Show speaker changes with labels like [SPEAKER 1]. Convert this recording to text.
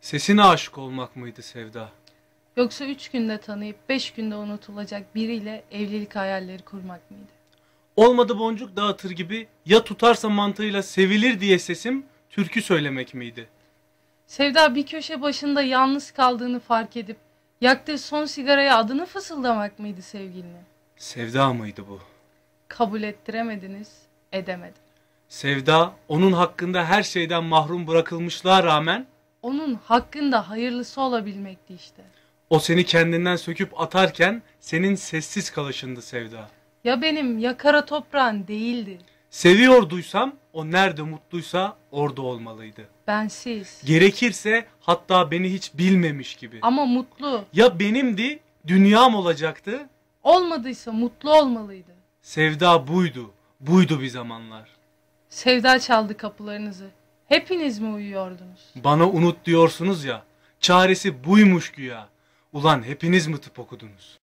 [SPEAKER 1] Sesine aşık olmak mıydı Sevda?
[SPEAKER 2] Yoksa üç günde tanıyıp beş günde unutulacak biriyle evlilik hayalleri kurmak mıydı?
[SPEAKER 1] Olmadı boncuk dağıtır gibi ya tutarsa mantığıyla sevilir diye sesim türkü söylemek miydi?
[SPEAKER 2] Sevda bir köşe başında yalnız kaldığını fark edip yaktığı son sigaraya adını fısıldamak mıydı sevgiline?
[SPEAKER 1] Sevda mıydı bu?
[SPEAKER 2] Kabul ettiremediniz, edemedim.
[SPEAKER 1] Sevda onun hakkında her şeyden mahrum bırakılmışlığa rağmen
[SPEAKER 2] Onun hakkında hayırlısı olabilmekti işte.
[SPEAKER 1] o seni kendinden söküp atarken senin sessiz kalışındı Sevda.
[SPEAKER 2] Ya benim ya kara toprağın değildi.
[SPEAKER 1] Seviyorduysam o nerede mutluysa orada olmalıydı.
[SPEAKER 2] Bensiz.
[SPEAKER 1] Gerekirse hatta beni hiç bilmemiş gibi.
[SPEAKER 2] Ama mutlu.
[SPEAKER 1] Ya benimdi, dünyam olacaktı.
[SPEAKER 2] Olmadıysa mutlu olmalıydı.
[SPEAKER 1] Sevda buydu, buydu bir zamanlar.
[SPEAKER 2] Sevda çaldı kapılarınızı. Hepiniz mi uyuyordunuz?
[SPEAKER 1] Bana unut diyorsunuz ya, çaresi buymuş güya. Ulan hepiniz mi tıp okudunuz?